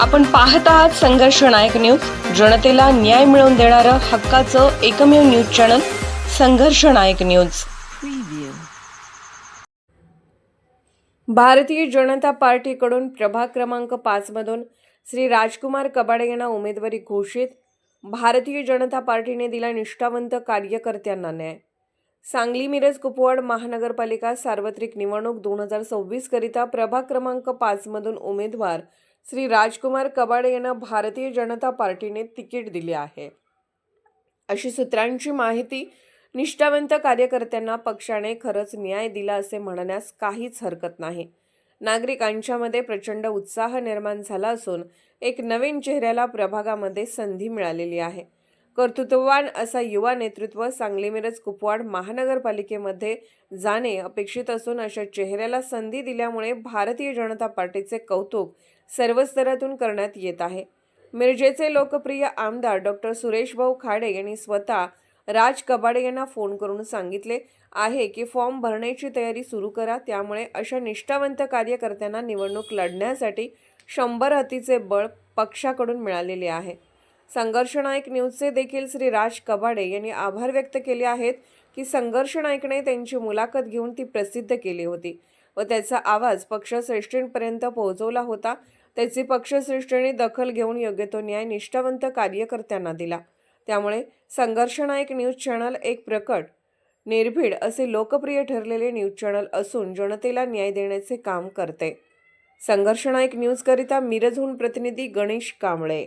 आपण पाहत आहात संघर्ष नायक न्यूज. जनतेला न्याय मिळवून देणारं हक्काचं एकमेव न्यूज चॅनल संघर्ष नायक न्यूज. भारतीय जनता पार्टीकडून प्रभाग क्रमांक पाच मधून श्री राजकुमार कबाडे यांना उमेदवारी घोषित. भारतीय जनता पार्टीने दिला निष्ठावंत कार्यकर्त्यांना न्याय. सांगली मिरज कुपवाड महानगरपालिका सार्वत्रिक निवडणूक दोन हजार सव्वीसकरिता प्रभाग क्रमांक पाचमधून उमेदवार श्री राजकुमार कबाडे यांना भारतीय जनता पार्टीने तिकीट दिले आहे. अशी सूत्रांची माहिती निष्ठावंत कार्यकर्त्यांना पक्षाने खरंच न्याय दिला असे म्हणण्यास काहीच हरकत नाही. नागरिकांच्यामध्ये प्रचंड उत्साह निर्माण झाला असून एक नवीन चेहऱ्याला प्रभागामध्ये संधी मिळालेली आहे. कर्तृत्ववान असा युवा नेतृत्व सांगली मिरज कुपवाड महानगरपालिकेमध्ये जाणे अपेक्षित असून अशा चेहऱ्याला संधी दिल्यामुळे भारतीय जनता पार्टीचे कौतुक सर्व स्तरातून करण्यात येत आहे. मिरजेचे लोकप्रिय आमदार डॉक्टर सुरेश भाऊ खाडे यांनी स्वतः राज कबाडे यांना फोन करून सांगितले आहे की फॉर्म भरण्याची तयारी सुरू करा त्यामुळे अशा निष्ठावंत कार्यकर्त्यांना निवडणूक लढण्यासाठी शंभर हतीचे बळ पक्षाकडून मिळालेले आहे. संघर्षनायक न्यूजचे देखील श्री राज कबाडे यांनी आभार व्यक्त केले आहेत की संघर्षनायकने त्यांची मुलाखत घेऊन ती प्रसिद्ध केली होती व त्याचा आवाज पक्षश्रेष्ठींपर्यंत पोहोचवला होता. त्याची पक्षश्रेष्ठींनी दखल घेऊन योग्य तो न्याय निष्ठावंत कार्यकर्त्यांना दिला. त्यामुळे संघर्षनायक न्यूज चॅनल एक प्रकट निर्भीड असे लोकप्रिय ठरलेले न्यूज चॅनल असून जनतेला न्याय देण्याचे काम करते. संघर्षनायक न्यूजकरिता मिरजहून प्रतिनिधी गणेश कांबळे.